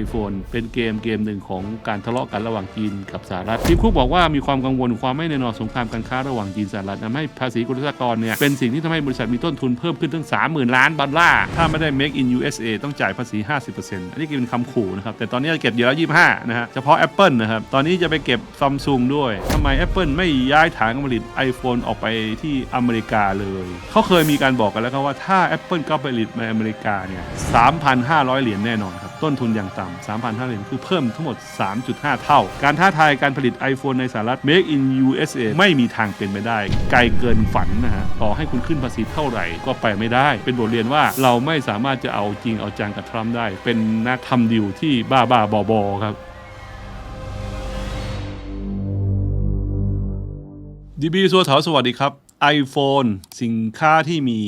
iPhone เป็นเกมเกมหนึ่งของการทะเลาะกันระหว่างจีนกับสหรัฐทีมคุกบอกว่ามีความกังวลความไม่แน่นอนสงครามการค้าระหว่างจีนสหรัฐทำให้ภาษีกุลสากรเนี่ยเป็นสิ่งที่ทำให้บริษัทมีต้นทุนเพิ่มขึ้นถึง 30,000 ล้านดอลลาร์ถ้าไม่ได้ make in USA ต้องจ่ายภาษี 50%อันนี้เป็นคำขู่นะครับแต่ตอนนี้เก็บอยู่แล้ว25นะฮะเฉพาะ Apple นะครับตอนนี้จะไปเก็บซัมซุงด้วยทำไม Apple ไม่ย้ายฐานการผลิต iPhone ออกไปที่อเมริกาเลยเขาเคยมีการบอกกันแล้วครับว่าถ้า Apple ก็ผลิตในอเมริกาเนี่ย3,500 เหรียญแน่นอนครับ ต้นทุนอย่างต่ำ3,500เหรียญคือเพิ่มทั้งหมด 3.5 เท่า การท้าทายการผลิต iPhone ในสหรัฐ Make in USA ไม่มีทางเป็นไปได้ ไกลเกินฝันนะฮะต่อให้คุณขึ้นภาษีเท่าไหร่ก็ไปไม่ได้ เป็นบทเรียนว่าเราไม่สามารถจะเอาจริงเอาจังกับทรัมป์ได้ เป็นนักทำดิวที่บ้าบ้าบอบอครับดีบีสัวเถาสวัสดีครับ iPhone สินค้าที่มี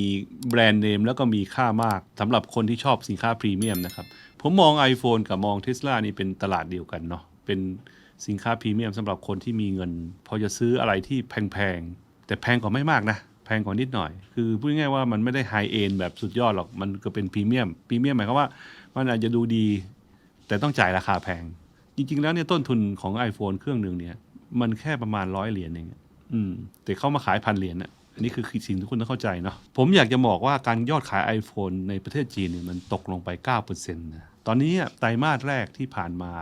แบรนด์เนมแล้วก็มีค่ามากสำหรับคนที่ชอบสินค้าพรีเมียมนะครับ ผมมอง iPhone กับมอง Tesla นี่เป็นตลาดเดียวกันเนาะเป็นสินค้าพรีเมียมสำหรับคนที่มีเงิน พอจะซื้ออะไรที่แพงๆ แต่แพงกว่าไม่มากนะแพงกว่านิดหน่อย คือพูดง่ายๆว่ามันไม่ได้ไฮเอนแบบสุดยอดหรอก มันก็เป็นพรีเมียม พรีเมียมหมายความว่า มันอาจจะดูดี แต่ต้องจ่ายราคาแพง จริงๆ แล้วเนี่ยต้นทุนของ iPhone เครื่องหนึ่งเนี่ย มันแค่ประมาณร้อยเหรียญเองอืม แต่เขามาขายพันเหรียญน่ะอันนี้คือสิ่งที่คุณต้องเข้าใจเนาะ ผมอยากจะบอกว่าการยอดขาย iPhone ในประเทศจีนเนี่ยมันตกลงไป9%นะ ตอนนี้ไตรมาสแรกที่ผ่านมา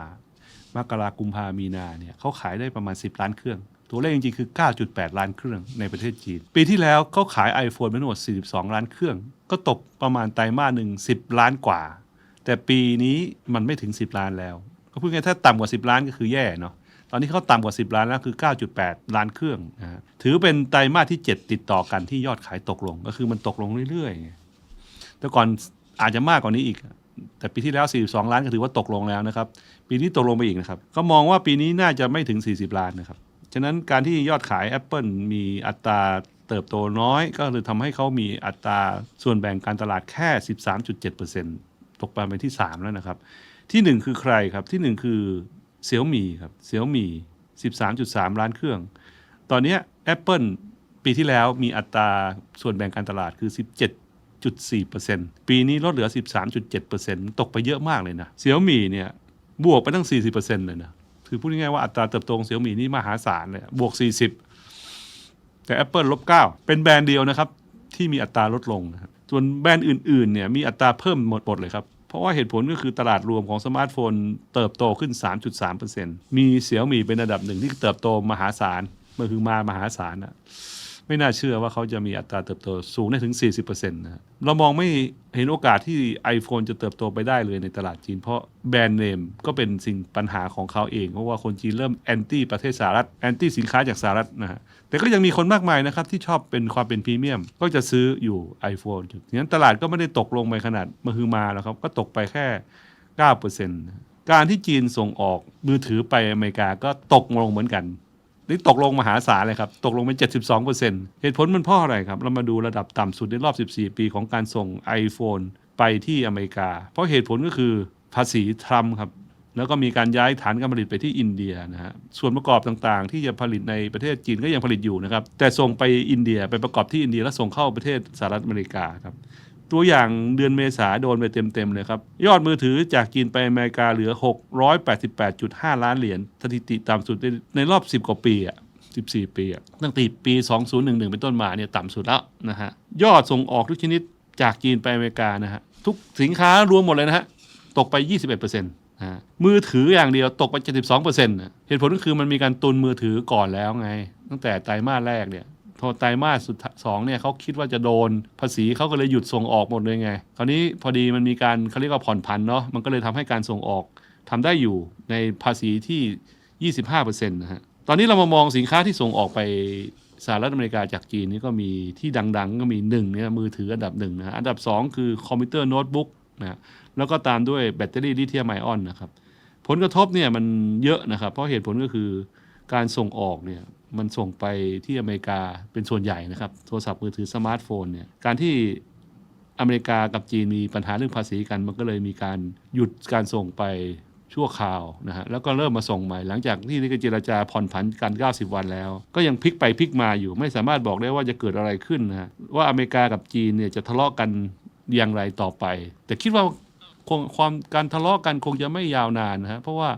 มกรากุมภามีนาเนี่ยเขาขายได้ประมาณ 10 ล้านเครื่อง ตัวเลขจริงๆคือ 9.8 ล้านเครื่องในประเทศจีน ปีที่แล้วเขาขาย iPhone ไปทั้งหมด 42 ล้านเครื่อง ก็ตกประมาณไตรมาสหนึ่ง10 ล้านกว่า แต่ปีนี้มันไม่ถึง 10 ล้านแล้ว ก็พูดง่ายๆถ้าต่ำกว่า 10 ล้านก็คือแย่เนาะตอนนี้เขาต่ำกว่า 10 ล้านแล้วคือ 9.8 ล้านเครื่องนะถือเป็นไตรมาสที่ 7 ติดต่อกันที่ยอดขายตกลง ก็คือมันตกลงเรื่อยๆแต่ก่อนอาจจะมากกว่านี้อีก แต่ปีที่แล้ว 42 ล้านก็ถือว่าตกลงแล้วนะครับ ปีนี้ตกลงไปอีกนะครับ ก็มองว่าปีนี้น่าจะไม่ถึง 40 ล้านนะครับ ฉะนั้นการที่ยอดขาย Apple มีอัตราเติบโตน้อย ก็เลยทำให้เขามีอัตราส่วนแบ่งการตลาดแค่ 13.7%ตกไปเป็นที่ 3 แล้วนะครับ ที่ 1 คือใครครับ ที่ 1 คือเซี่ยมี่ครับเซี่ยมี่13.3 ล้านเครื่อง ตอนนี้ Apple ปีที่แล้วมีอัตราส่วนแบ่งการตลาดคือ 17.4%ปีนี้ลดเหลือ 13.7%ตกไปเยอะมากเลยนะเซี่ยมี่เนี่ยบวกไปตั้ง 40%เลยนะคือพูดง่ายๆว่าอัตราเติบโตของเซี่ยมี่นี่มหาศาลเลยบวก 40 แต่ Apple ลบ 9 เป็นแบรนด์เดียวนะครับ ที่มีอัตราลดลงนะครับส่วนแบรนด์อื่นๆเนี่ยมีอัตราเพิ่มหมดหมดเลยครับเพราะว่าเหตุผลก็คือตลาดรวมของสมาร์ทโฟนเติบโตขึ้น 3.3%มีเสี่ยวมีเป็นอันดับหนึ่งที่เติบโตมหาศาลมันคือมามหาศาลนะ ไม่น่าเชื่อว่าเขาจะมีอัตราเติบโตสูงได้ถึง 40%นะเรามองไม่เห็นโอกาสที่ iPhone จะเติบโตไปได้เลยในตลาดจีน เพราะแบรนด์เนมก็เป็นสิ่งปัญหาของเขาเอง เพราะว่าคนจีนเริ่มแอนตี้ประเทศสหรัฐแอนตี้สินค้าจากสหรัฐนะฮะแต่ก็ยังมีคนมากมายนะครับที่ชอบเป็นความเป็นพรีเมียม ก็จะซื้ออยู่ iPhone อยู่งั้นตลาดก็ไม่ได้ตกลงไปขนาดมหึมาแล้วครับก็ตกไปแค่ 9%การที่จีนส่งออกมือถือไปอเมริกาก็ตกลงเหมือนกัน นี่ตกลงมหาศาลเลยครับ ตกลงเป็น 72%เหตุผลมันเพราะอะไรครับ เรามาดูระดับต่ำสุดในรอบ 14 ปีของการส่ง iPhone ไปที่อเมริกา เพราะเหตุผลก็คือภาษีทรัมป์ครับ แล้วก็มีการย้ายฐานการผลิตไปที่อินเดียนะฮะ ส่วนประกอบต่างๆ ที่จะผลิตในประเทศจีนก็ยังผลิตอยู่นะครับ แต่ส่งไปอินเดียไปประกอบที่อินเดียแล้วส่งเข้าประเทศสหรัฐอเมริกาครับ ตัวอย่างเดือนเมษาโดนไปเต็มๆเลยครับ ยอดมือถือจากจีนไปอเมริกาเหลือ 688.5 ล้านเหรียญสถิติต่ำสุดในในรอบ 10 กว่าปีอะ14 ปีอะตั้งแต่ปี 2011 เป็นต้นมาเนี่ยต่ำสุดแล้วนะฮะยอดส่งออกทุกชนิดจากจีนไปอเมริกานะฮะทุกสินค้ารวมหมดเลยนะฮะตกไป 21%นะฮะมือถืออย่างเดียวตกไป 72%นะเหตุผลก็คือมันมีการตุนมือถือก่อนแล้วไง ตั้งแต่ไตรมาสแรกเนี่ย ไตรมาสสุดสองเนี่ยเขาคิดว่าจะโดนภาษีเขาก็เลยหยุดส่งออกหมดเลยไง คราวนี้พอดีมันมีการเขาเรียกว่าผ่อนผันเนาะมันก็เลยทำให้การส่งออกทำได้อยู่ในภาษีที่ 25%นะฮะตอนนี้เรามามองสินค้าที่ส่งออกไปสหรัฐอเมริกาจากจีนนี่ก็มีที่ดังๆ ก็มีหนึ่งเนี่ยมือถืออันดับหนึ่งนะฮะอันดับสองคือคอมพิวเตอร์โน้ตบุ๊กนะฮะแล้วก็ตามด้วยแบตเตอรี่ลิเธียมไอออนนะครับผลกระทบเนี่ยมันเยอะนะครับ เพราะเหตุผลก็คือการส่งออกเนี่ย มันส่งไปที่อเมริกาเป็นส่วนใหญ่นะครับ โทรศัพท์มือถือสมาร์ทโฟนเนี่ยการที่อเมริกากับจีนมีปัญหาเรื่องภาษีกัน มันก็เลยมีการหยุดการส่งไปชั่วคราวนะฮะแล้วก็เริ่มมาส่งใหม่ หลังจากที่ได้เจรจาผ่อนผันกัน 90 วันแล้ว ก็ยังพลิกไปพลิกมาอยู่ ไม่สามารถบอกได้ว่าจะเกิดอะไรขึ้นนะฮะว่าอเมริกากับจีนเนี่ยจะทะเลาะกันอย่างไรต่อไป แต่คิดว่าคงความการทะเลาะกันคงจะไม่ยาวนานนะฮะเพราะว่า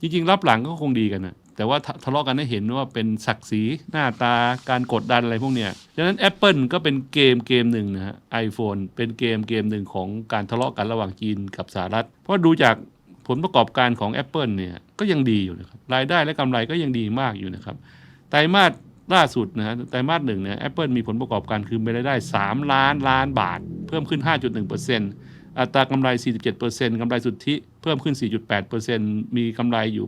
จริงๆ รับหลังก็คงดีกันนะ แต่ว่าทะเลาะกันให้เห็นว่าเป็นศักดิ์ศรีหน้าตาการกดดันอะไรพวกเนี้ยดังนั้น Apple ก็เป็นเกมเกมหนึ่งนะฮะ iPhone เป็นเกมเกมหนึ่งของการทะเลาะกันระหว่างจีนกับสหรัฐ เพราะดูจากผลประกอบการของ Apple เนี่ยก็ยังดีอยู่นะครับรายได้และกำไรก็ยังดีมากอยู่นะครับไตรมาสล่าสุดนะฮะไตรมาสหนึ่งเนี่ยแอปเปิลมีผลประกอบการคือมีรายได้ 3 ล้านล้านบาท เพิ่มขึ้น 5.1% อัตรากำไร 47%กำไรสุทธิเพิ่มขึ้น 4.8%มีกำไรอยู่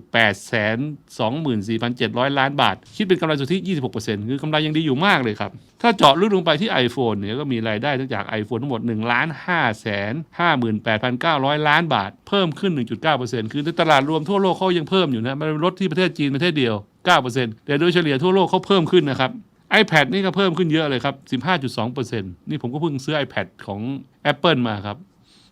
824,700 ล้านบาท คิดเป็นกำไรสุทธิ 26%คือกำไรยังดีอยู่มากเลยครับ ถ้าเจาะลึกลงไปที่ iPhone เนี่ยก็มีรายได้ตั้งจาก iPhone ทั้งหมด 1,558,900 ล้านบาท เพิ่มขึ้น 1.9%คือในตลาดรวมทั่วโลกเขายังเพิ่มอยู่นะ มันเป็นรถที่ประเทศจีนประเทศเดียว 9%แต่โดยเฉลี่ยทั่วโลกเขาเพิ่มขึ้นนะครับ iPad นี่ก็เพิ่มขึ้นเยอะเลยครับ 15.2%นี่ผมก็เพิ่งซื้อ iPad ของ Apple มาครับ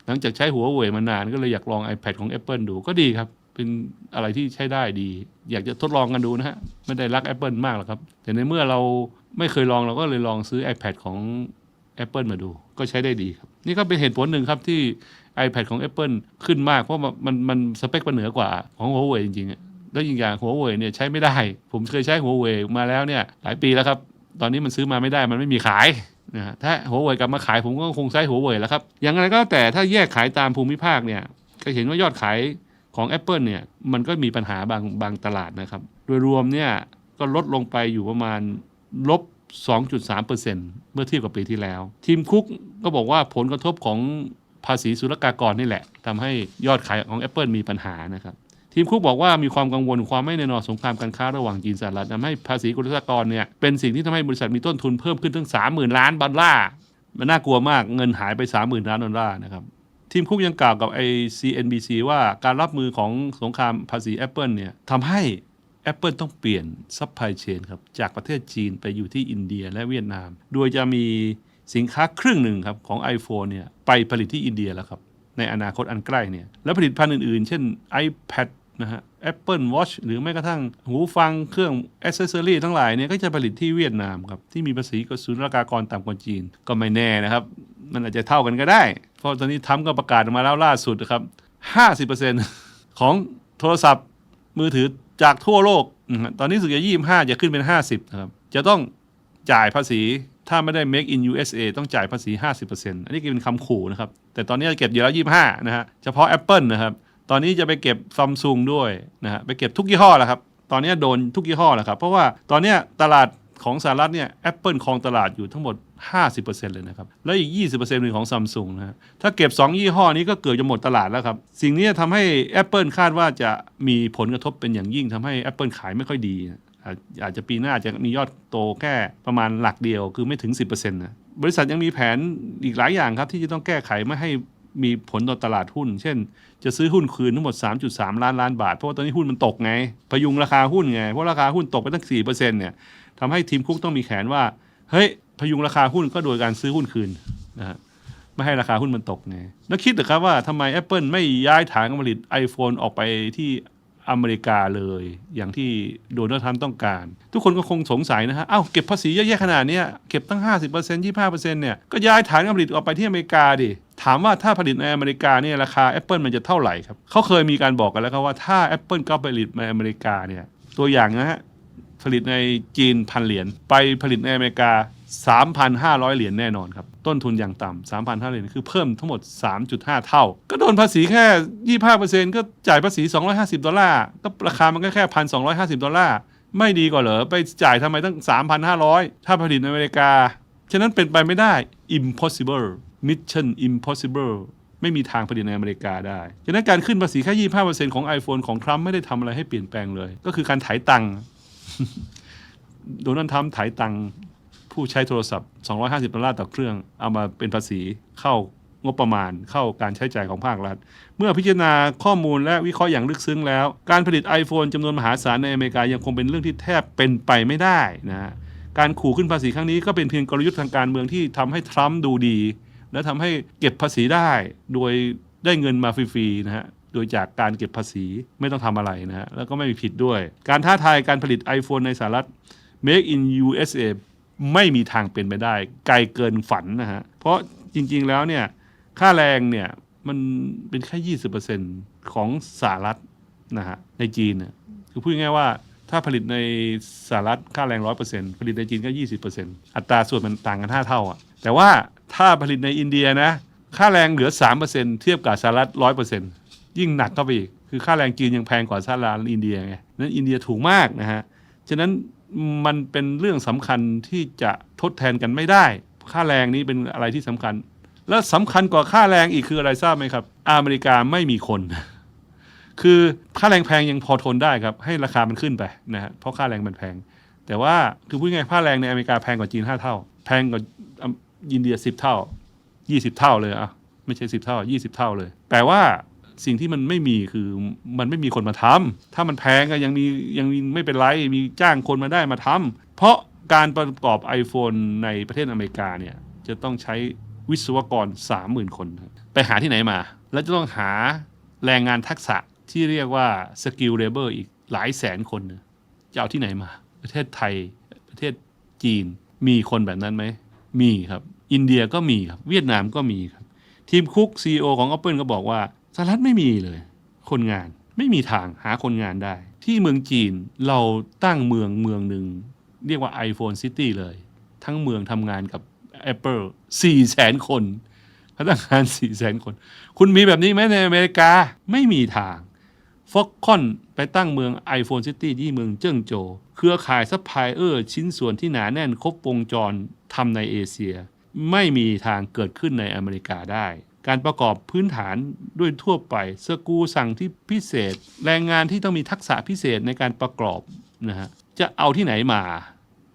หลังจากใช้หัวเว่ยมานานก็เลยอยากลอง iPad ของ Apple ดูก็ดีครับ เป็นอะไรที่ใช้ได้ดี อยากจะทดลองกันดูนะฮะ ไม่ได้รัก Apple มากหรอกครับ แต่ในเมื่อเราไม่เคยลองเราก็เลยลองซื้อ iPad ของ Apple มาดูก็ใช้ได้ดีครับ นี่ก็เป็นเหตุผลหนึ่งครับที่ iPad ของ Apple ขึ้นมากเพราะมันมันสเปคมันเหนือกว่าของหัวเว่ยจริงๆ แล้วอีกอย่างหัวเว่ยเนี่ยใช้ไม่ได้ ผมเคยใช้หัวเว่ยมาแล้วเนี่ยหลายปีแล้วครับ ตอนนี้มันซื้อมาไม่ได้มันไม่มีขาย นะฮะถ้าหัวเว่ยกลับมาขายผมก็คงใช้หัวเว่ยแล้วครับ อย่างไรก็แต่ถ้าแยกขายตามภูมิภาคเนี่ยก็เห็นว่ายอดขายของ Apple เนี่ยมันก็มีปัญหาบางบางตลาดนะครับ โดยรวมเนี่ยก็ลดลงไปอยู่ประมาณลบ 2.3%เมื่อเทียบกับปีที่แล้ว ทีมคุกก็บอกว่าผลกระทบของภาษีศุลกากรนี่แหละทำให้ยอดขายของ Apple มีปัญหานะครับ ทีมคุกบอกว่ามีความกังวลความไม่แน่นอนสงครามการค้าระหว่างจีนสหรัฐทำให้ภาษีกุลสกรเนี่ยเป็นสิ่งที่ทำให้บริษัทมีต้นทุนเพิ่มขึ้นถึง 30,000 ล้านดอลลาร์มันน่ากลัวมากเงินหายไป 30,000 ล้านดอลลาร์นะครับทีมคุกยังกล่าวกับไอ CNBC ว่าการรับมือของสงครามภาษี Apple เนี่ยทำให้ Apple ต้องเปลี่ยนซัพพลายเชนครับจากประเทศจีนไปอยู่ที่อินเดียและเวียดนาม โดยจะมีสินค้าครึ่งหนึ่งครับของ iPhone เนี่ยไปผลิตที่อินเดียแล้วครับในอนาคตอันใกล้เนี่ยแล้วผลิตภัณฑ์อื่นๆ เช่น iPad นะฮะ Apple Watch หรือแม้กระทั่งหูฟังเครื่องอ c เซอรี่ทั้งหลายเนี่ยก็จะผลิตที่เวียดนามครับ ที่มีภาษีกศุลกากรต่ำกว่าจีน ก็ไม่แน่นะครับ มันอาจจะเท่ากันก็ได้ เพราะตอนนี้ทำก็ประกาศออกมาแล้วล่าสุดนะครับ 50%ของโทรศัพท์มือถือจากทั่วโลก ตอนนี้สึกจะ25จะขึ้นเป็น 50นะครับจะต้องจ่ายภาษีถ้าไม่ได้ make in USA ต้องจ่ายภาษี 50%อันนี้เป็นคำขู่นะครับ แต่ตอนนี้เก็บอยู่แล้ว 25 นะฮะ เฉพาะ Apple นะครับ ตอนนี้จะไปเก็บซัมซุงด้วยนะฮะไปเก็บทุกยี่ห้อแล้วครับ ตอนนี้โดนทุกยี่ห้อแล้วครับ เพราะว่าตอนนี้ตลาดของสหรัฐเนี่ย Apple ครองตลาดอยู่ทั้งหมด 50%เลยนะครับ แล้วอีก 20%เป็นของซัมซุงนะฮะถ้าเก็บ 2 ยี่ห้อนี้ก็เกือบจะหมดตลาดแล้วครับ สิ่งนี้ทำให้ Apple คาดว่าจะมีผลกระทบเป็นอย่างยิ่งทำให้ Apple ขายไม่ค่อยดีอาจอาจจะปีหน้าจะมียอดโตแค่ประมาณหลักเดียวคือไม่ถึง 10%นะบริษัทยังมีแผนอีกหลายอย่างครับที่จะต้องแก้ไขไม่ให้ มีผลต่อตลาดหุ้น เช่น จะซื้อหุ้นคืนทั้งหมด 3.3 ล้านล้านบาท เพราะว่าตอนนี้หุ้นมันตกไง พยุงราคาหุ้นไง เพราะราคาหุ้นตกไปตั้ง 4%เนี่ยทำให้ทีมคุกต้องมีแขนว่า เฮ้ย พยุงราคาหุ้นก็โดยการซื้อหุ้นคืนนะฮะไม่ให้ราคาหุ้นมันตกไงแล้วคิดเหรอครับว่าทำไม Apple ไม่ย้ายฐานการผลิต iPhone ออกไปที่ อเมริกาเลย อย่างที่โดนัลด์ทรัมป์ต้องการ ทุกคนก็คงสงสัยนะฮะเอ้าเก็บภาษีเยอะแยะขนาดนี้เก็บตั้ง 50% 25%เนี่ยก็ย้ายฐานการผลิตออกไปที่อเมริกาดิถามว่าถ้าผลิตในอเมริกาเนี่ยราคา Apple มันจะเท่าไหร่ครับเขาเคยมีการบอกกันแล้วครับว่าถ้า Apple ก็ผลิตในอเมริกาเนี่ยตัวอย่างนะฮะผลิตในจีนพันเหรียญไปผลิตในอเมริกา 3,500 เหรียญแน่นอนครับ ต้นทุนอย่างต่ำ3,500 เหรียญคือเพิ่มทั้งหมด 3.5 เท่า ก็โดนภาษีแค่ 25%ก็จ่ายภาษี 250 ดอลลาร์ ก็ราคามันก็แค่ 1,250 ดอลลาร์ ไม่ดีกว่าเหรอ ไปจ่ายทำไมตั้ง 3,500 ถ้าผลิตในอเมริกา ฉะนั้นเป็นไปไม่ได้ impossible mission impossible ไม่มีทางผลิตในอเมริกาได้ ฉะนั้นการขึ้นภาษีแค่ 25%ของ iPhone ของทรัมป์ไม่ได้ทำอะไรให้เปลี่ยนแปลงเลย ก็คือการถ่ายตังค์โดนัลด์ทรัมป์ถ่ายตังค์ ผู้ใช้โทรศัพท์ 250 ดอลลาร์ต่อเครื่อง เอามาเป็นภาษีเข้างบประมาณเข้าการใช้จ่ายของภาครัฐ เมื่อพิจารณาข้อมูลและวิเคราะห์อย่างลึกซึ้งแล้ว การผลิต iPhone จำนวนมหาศาลในอเมริกายังคงเป็นเรื่องที่แทบเป็นไปไม่ได้นะฮะการขู่ขึ้นภาษีครั้งนี้ก็เป็นเพียงกลยุทธ์ทางการเมืองที่ทำให้ทรัมป์ดูดี และทำให้เก็บภาษีได้โดยได้เงินมาฟรีๆนะฮะโดยจากการเก็บภาษีไม่ต้องทำอะไรนะฮะแล้วก็ไม่มีผิดด้วย การท้าทายการผลิต iPhone ในสหรัฐ Make in USA ไม่มีทางเป็นไปได้ ไกลเกินฝันนะฮะ เพราะจริงๆแล้วเนี่ยค่าแรงเนี่ยมันเป็นแค่ยี่สิบเปอร์เซ็นของสหรัฐนะฮะในจีนนะคือพูดง่ายๆว่าถ้าผลิตในสหรัฐค่าแรงร้อยเปอร์เซ็นผลิตในจีนก็ยี่สิบเปอร์เซ็นอัตราส่วนมันต่างกันห้าเท่าอะแต่ว่าถ้าผลิตในอินเดียนะค่าแรงเหลือสามเปอร์เซ็นเทียบกับสหรัฐร้อยเปอร์เซ็นยิ่งหนักเข้าไปอีก คือค่าแรงจีนยังแพงกว่าสหรัฐอินเดียไงนั้นอินเดียถูกมากนะฮะ ฉะนั้น มันเป็นเรื่องสำคัญที่จะทดแทนกันไม่ได้ ค่าแรงนี้เป็นอะไรที่สำคัญ และสำคัญกว่าค่าแรงอีกคืออะไรทราบไหมครับ อเมริกาไม่มีคน คือค่าแรงแพงยังพอทนได้ครับ ให้ราคามันขึ้นไปนะฮะเพราะค่าแรงมันแพง แต่ว่าคือพูดง่ายค่าแรงในอเมริกาแพงกว่าจีนห้าเท่า แพงกว่าอินเดียสิบเท่ายี่สิบเท่าเลยอะไม่ใช่สิบเท่ายี่สิบเท่าเลยแต่ว่า สิ่งที่มันไม่มีคือมันไม่มีคนมาทำถ้ามันแพงก็ยังมียังไม่เป็นไร มีจ้างคนมาได้มาทำเพราะการประกอบ iPhone ในประเทศอเมริกาเนี่ยจะต้องใช้วิศวกร 30,000 คนครับไปหาที่ไหนมา แล้วจะต้องหาแรงงานทักษะที่เรียกว่า skill labor อีกหลายแสนคนนะจะเอาที่ไหนมา ประเทศไทยประเทศจีนมีคนแบบนั้นไหม มีครับ อินเดียก็มีครับ เวียดนามก็มีครับ ทีมคุก CEO ของ Apple ก็บอกว่า สหรัฐไม่มีเลย คนงานไม่มีทางหาคนงานได้ ที่เมืองจีนเราตั้งเมืองเมืองหนึ่ง เรียกว่า iPhone City เลย ทั้งเมืองทำงานกับ Apple 4แสนคนพนักงาน4แสนคน คุณมีแบบนี้ไหมในอเมริกาไม่มีทางฟ็อกคอนไปตั้งเมือง iPhone City ที่เมืองเจิ้งโจวเครือข่ายซัพพลายเออร์ชิ้นส่วนที่หนาแน่นครบวงจรทำในเอเชีย ไม่มีทางเกิดขึ้นในอเมริกาได้ การประกอบพื้นฐานด้วยทั่วไปสกูสั่งที่พิเศษ แรงงานที่ต้องมีทักษะพิเศษในการประกอบนะฮะจะเอาที่ไหนมา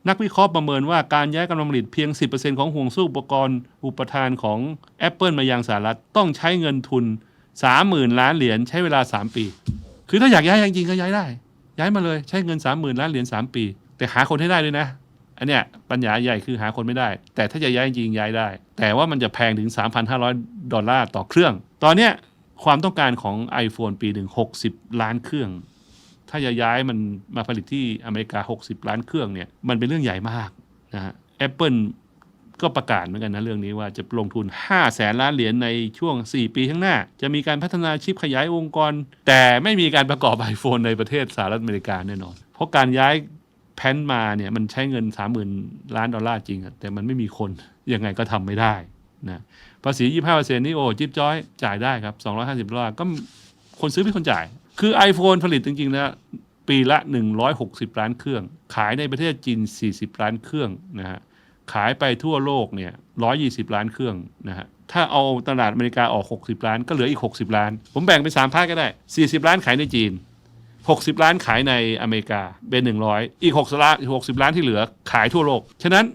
นักวิเคราะห์ประเมินว่าการย้ายกำลังผลิตเพียง 10%ของห่วงโซ่อุปกรณ์อุปทานของ Apple มายังสหรัฐต้องใช้เงินทุน 30,000 ล้านเหรียญใช้เวลา 3 ปี คือถ้าอยากย้ายจริงๆก็ย้ายได้ ย้ายมาเลยใช้เงิน 30,000 ล้านเหรียญ3ปี แต่หาคนให้ได้ด้วยนะ อันเนี้ยปัญญาใหญ่คือหาคนไม่ได้ แต่ถ้าจะย้ายจริงย้ายได้ แต่ว่ามันจะแพงถึง 3,500 ดอลลาร์ต่อเครื่อง ตอนเนี้ยความต้องการของ iPhone ปีหนึ่ง60 ล้านเครื่อง ถ้าจะย้ายมันมาผลิตที่อเมริกา 60 ล้านเครื่องเนี่ยมันเป็นเรื่องใหญ่มากนะฮะ Apple ก็ประกาศเหมือนกันนะเรื่องนี้ว่าจะลงทุน 5 แสนล้านเหรียญในช่วง 4 ปีข้างหน้า จะมีการพัฒนาชิปขยายองค์กร แต่ไม่มีการประกอบ iPhone ในประเทศสหรัฐอเมริกาแน่นอน เพราะการย้าย แพนมาเนี่ยมันใช้เงิน30,000ล้านดอลลาร์จริงอะแต่มันไม่มีคนยังไงก็ทำไม่ได้นะภาษี 25%นี่โอ้จิ๊บจ้อยจ่ายได้ครับ 250ดอลลาร์ก็คนซื้อเป็นคนจ่าย คือ iPhone ผลิตจริงๆแล้วปีละ 160 ล้านเครื่อง ขายในประเทศจีน 40 ล้านเครื่องนะฮะขายไปทั่วโลกเนี่ย 120 ล้านเครื่องนะฮะถ้าเอาตลาดอเมริกาออก 60 ล้านก็เหลืออีก 60 ล้าน ผมแบ่งเป็น3ภาคก็ได้ 40 ล้านขายในจีน 60 ล้านขายในอเมริกาเป็น100 อีก60ล้าน60 ล้านที่เหลือขายทั่วโลก ฉะนั้น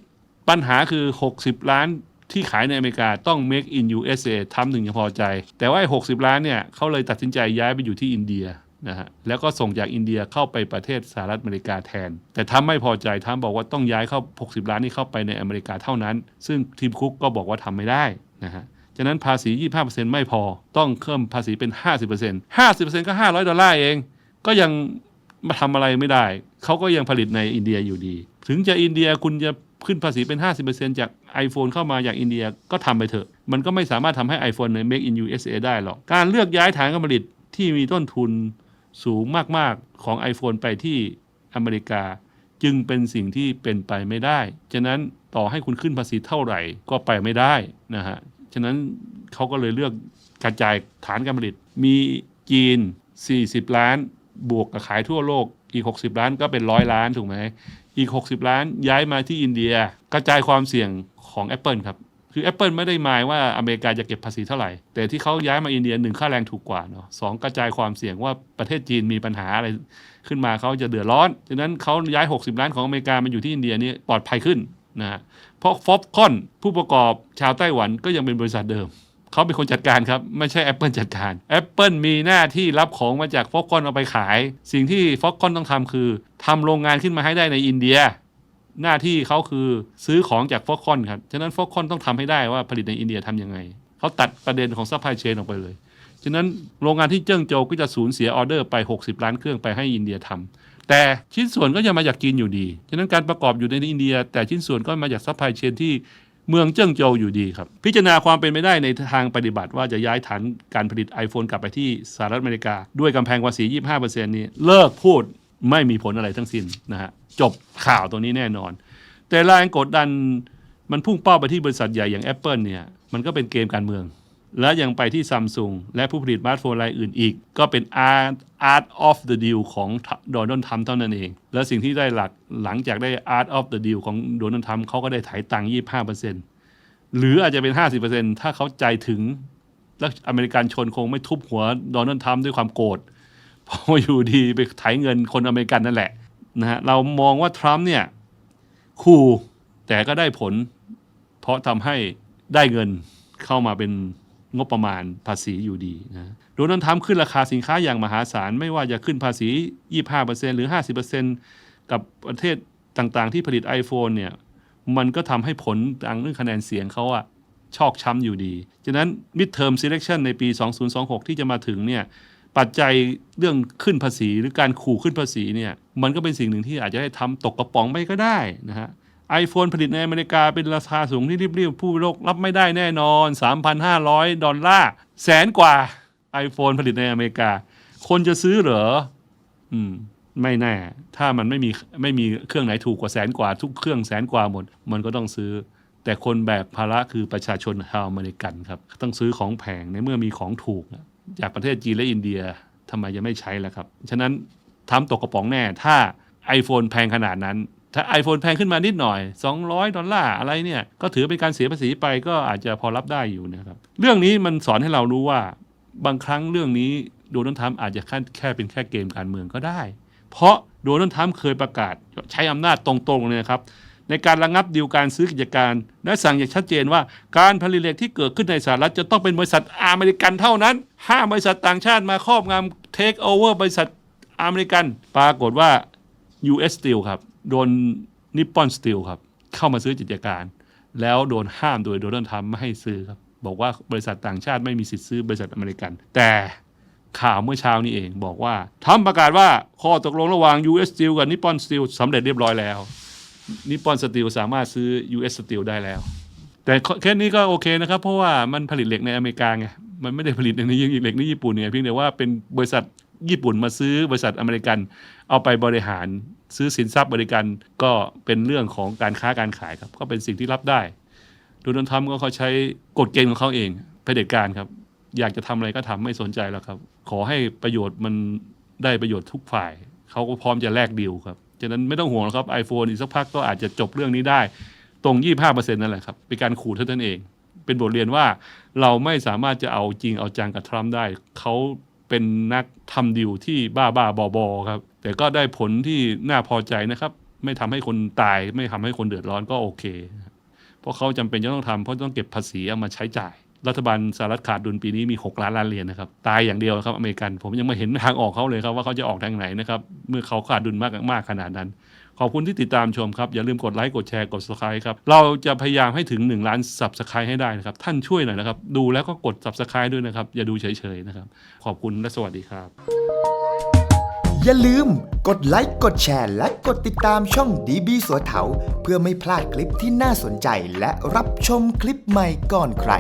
ปัญหาคือ 60 ล้านที่ขายในอเมริกาต้อง make in USA ทำถึงจะพอใจ แต่ว่าไอ้60 ล้านเนี่ยเขาเลยตัดสินใจย้ายไปอยู่ที่อินเดียนะฮะแล้วก็ส่งจากอินเดียเข้าไปประเทศสหรัฐอเมริกาแทน แต่ทำไม่พอใจทำบอกว่าต้องย้ายเข้า 60 ล้านนี้เข้าไปในอเมริกาเท่านั้น ซึ่งทีมคุกก็บอกว่าทำไม่ได้นะฮะฉะนั้นภาษี 25%ไม่พอต้องเพิ่มภาษีเป็น 50% 50%ก็ 500 ดอลลาร์เอง ก็ยังมาทำอะไรไม่ได้ เขาก็ยังผลิตในอินเดียอยู่ดี ถึงจะอินเดียคุณจะขึ้นภาษีเป็น 50%จาก iPhone เข้ามาจากอินเดียก็ทำไปเถอะ มันก็ไม่สามารถทำให้ iPhone ใน Make in USA ได้หรอก การเลือกย้ายฐานการผลิตที่มีต้นทุนสูงมาก ๆ ของ iPhone ไปที่อเมริกา จึงเป็นสิ่งที่เป็นไปไม่ได้ ฉะนั้นต่อให้คุณขึ้นภาษีเท่าไหร่ก็ไปไม่ได้นะฮะ ฉะนั้นเขาก็เลยเลือกกระจายฐานการผลิต มีจีน 40 ล้าน บวกกับขายทั่วโลกอีก 60 ล้านก็เป็นร้อยล้านถูกไหมอีก 60 ล้านย้ายมาที่อินเดียกระจายความเสี่ยงของ Apple ครับ คือ Apple ไม่ได้หมายว่าอเมริกาจะเก็บภาษีเท่าไหร่ แต่ที่เขาย้ายมาอินเดียหนึ่งค่าแรงถูกกว่าเนาะสองกระจายความเสี่ยงว่าประเทศจีนมีปัญหาอะไรขึ้นมาเขาจะเดือดร้อนฉะนั้นเขาย้าย 60 ล้านของอเมริกามาอยู่ที่อินเดียนี่ปลอดภัยขึ้นนะฮะเพราะฟอปคอนผู้ประกอบชาวไต้หวันก็ยังเป็นบริษัทเดิม เขาเป็นคนจัดการครับ ไม่ใช่ Apple จัดการ Apple มีหน้าที่รับของมาจากฟอ x คอนเอาไปขาย สิ่งที่ฟอ x คอนต้องทำคือทำโรงงานขึ้นมาให้ได้ในอินเดีย หน้าที่เขาคือซื้อของจากฟอ x คอนครับ ฉะนั้นฟอ x คอนต้องทำให้ได้ว่าผลิตในอินเดียทำยังไง เขาตัดประเด็นของซัพพลายเชนออกไปเลย ฉะนั้นโรงงานที่เจิ้งโจวก็จะสูญเสียออเดอร์ไป 60 ล้านเครื่องไปให้อินเดียทำแต่ชิ้นส่วนก็ยังมาจากจีนอยู่ดี ฉะนั้นการประกอบอยู่ในอินเดีย แต่ชิ้นส่วนก็มาจากซัพพลายเชนที่ เมืองเจิ้งโจวอยู่ดีครับ พิจารณาความเป็นไปได้ในทางปฏิบัติว่าจะย้ายฐานการผลิต iPhone กลับไปที่สหรัฐอเมริกา ด้วยกำแพงภาษี 25%นี้ เลิกพูดไม่มีผลอะไรทั้งสิ้นนะฮะจบข่าวตรงนี้แน่นอน แต่แรงกดดันมันพุ่งเป้าไปที่บริษัทใหญ่อย่าง Apple เนี่ยมันก็เป็นเกมการเมือง และยังไปที่ซัมซุงและผู้ผลิตสมาร์ทโฟนรายอื่นอีก ก็เป็น art art of the deal ของโดนัลด์ทรัมป์เท่านั้นเอง และสิ่งที่ได้หลักหลังจากได้ art of the deal ของโดนัลด์ทรัมป์เขาก็ได้ถ่ายตังค์25%หรืออาจจะเป็น 50%ถ้าเขาใจถึง และอเมริกันชนคงไม่ทุบหัวโดนัลด์ทรัมป์ด้วยความโกรธเพราะอยู่ดีไปไถเงินคนอเมริกันนั่นแหละนะฮะเรามองว่าทรัมป์เนี่ยขู่แต่ก็ได้ผล เพราะทำให้ได้เงินเข้ามาเป็น งบประมาณภาษีอยู่ดีนะโดนัลด์ทรัมป์ขึ้นราคาสินค้าอย่างมหาศาล ไม่ว่าจะขึ้นภาษี 25%หรือ 50%กับประเทศต่างๆ ที่ผลิต iPhone เนี่ย มันก็ทำให้ผลทางเรื่องคะแนนเสียงเขาอะชอกช้ำอยู่ดี ฉะนั้น midterm selection ในปี 2026 ที่จะมาถึงเนี่ย ปัจจัยเรื่องขึ้นภาษีหรือการขู่ขึ้นภาษีเนี่ย มันก็เป็นสิ่งหนึ่งที่อาจจะให้ทำตกกระป๋องไปก็ได้นะฮะ iPhone ผลิตในอเมริกาเป็นราคาสูงที่รีบๆผู้บริโลกรับไม่ได้แน่นอน 3,500 ดอลลาร์แสนกว่า iPhone ผลิตในอเมริกา คนจะซื้อเหรอ อืม ไม่แน่ ถ้ามันไม่มีไม่มีเครื่องไหนถูกกว่าแสนกว่า ทุกเครื่องแสนกว่าหมด มันก็ต้องซื้อ แต่คนแบกภาระคือประชาชนชาวอเมริกันครับ ต้องซื้อของแพงในเมื่อมีของถูก จากประเทศจีนและอินเดียทำไมจะไม่ใช้ล่ะครับ ฉะนั้นทำตกกระป๋องแน่ ถ้า iPhone แพงขนาดนั้น ถ้า iPhone แพงขึ้นมานิดหน่อย 200 ดอลลาร์อะไรเนี่ย ก็ถือเป็นการเสียภาษีไปก็อาจจะพอรับได้อยู่นะครับ เรื่องนี้มันสอนให้เรารู้ว่าบางครั้งเรื่องนี้โดนัลด์ทรัมป์อาจจะแค่แค่เป็นแค่เกมการเมืองก็ได้ เพราะโดนัลด์ทรัมป์เคยประกาศใช้อำนาจตรงๆเลยนะครับ ในการระงับดีลการซื้อกิจการ และสั่งอย่างชัดเจนว่าการผลิตเหล็กที่เกิดขึ้นในสหรัฐจะต้องเป็นบริษัทอเมริกันเท่านั้นห้ามบริษัทต่างชาติมาครอบงำเทคโอเวอร์บริษัทอเมริกัน ปรากฏว่า US Steel ครับ โดนนิปปอนสตีลครับ เข้ามาซื้อกิจการ แล้วโดนห้ามโดยโดนัลด์ทรัมป์ไม่ให้ซื้อครับ บอกว่าบริษัทต่างชาติไม่มีสิทธิ์ซื้อบริษัทอเมริกัน แต่ข่าวเมื่อเช้านี้เองบอกว่าทรัมป์ประกาศว่าข้อตกลงระหว่าง US Steel กับนิปปอนสตีลสำเร็จเรียบร้อยแล้วนิปปอนสตีลสามารถซื้อ US Steel ได้แล้ว แต่แค่นี้ก็โอเคนะครับ เพราะว่ามันผลิตเหล็กในอเมริกาไงมันไม่ได้ผลิตในเหล็กในญี่ปุ่นเนี่ยเพียงแต่ว่าเป็นบริษัทญี่ปุ่นมาซื้อบริษัทอเมริกันเอาไปบริหาร ซื้อสินทรัพย์บริการก็เป็นเรื่องของการค้าการขายครับ ก็เป็นสิ่งที่รับได้โดนัลด์ทรัมป์ก็เขาใช้กฎเกณฑ์ของเขาเองเผด็จการครับ อยากจะทำอะไรก็ทำไม่สนใจแล้วครับ ขอให้ประโยชน์มันได้ประโยชน์ทุกฝ่าย เขาก็พร้อมจะแลกดีลครับฉะนั้นไม่ต้องห่วงครับ iPhone อีกสักพักก็อาจจะจบเรื่องนี้ได้ ตรง 25%นั่นแหละครับ เป็นการขู่เท่านั้นเอง เป็นบทเรียนว่าเราไม่สามารถจะเอาจริงเอาจังกับทรัมป์ได้ เขา เป็นนักทำดิวที่บ้าบ้าบอบอๆครับ แต่ก็ได้ผลที่น่าพอใจนะครับ ไม่ทำให้คนตาย ไม่ทำให้คนเดือดร้อนก็โอเค เพราะเขาจำเป็นจะต้องทำเพราะต้องเก็บภาษีเอามาใช้จ่าย รัฐบาลสหรัฐขาดดุลปีนี้มี 6 ล้านล้านเหรียญนะครับ ตายอย่างเดียวครับอเมริกัน ผมยังไม่เห็นทางออกเขาเลยครับว่าเขาจะออกทางไหนนะครับ เมื่อเขาขาดดุลมากมากขนาดนั้น ขอบคุณที่ติดตามชมครับ อย่าลืมกดไลค์กดแชร์กด subscribe ครับ เราจะพยายามให้ถึง 1 ล้าน subscribe ให้ได้นะครับ ท่านช่วยหน่อยนะครับ ดูแล้วก็กด subscribe ด้วยนะครับ อย่าดูเฉยๆนะครับ ขอบคุณและสวัสดีครับ อย่าลืมกดไลค์กดแชร์ และกดติดตามช่องดีบีสัวเถาเพื่อไม่พลาดคลิปที่น่าสนใจและรับชมคลิปใหม่ก่อนใคร